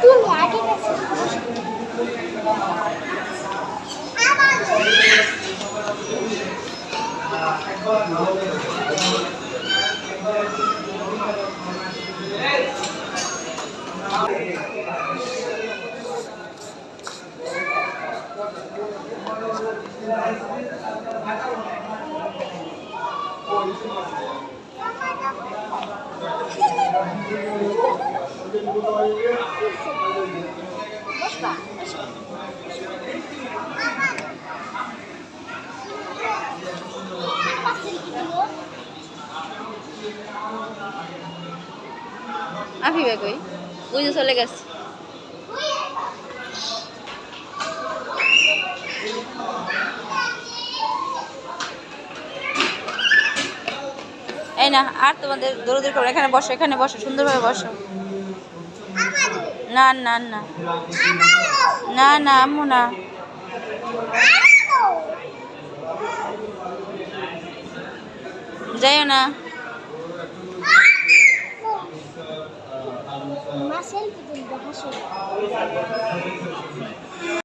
তুমি আগে গেছো বসবা আফি কই যে চলে গেছে। এই না, আর তোমাদের দৌড়দৌড়ি করো এখানে বসো এখানে বসো, সুন্দরভাবে বসো। না না না। না না, আম্মু, না। যাইও না। মা সেলফি তুলবে, হাসো।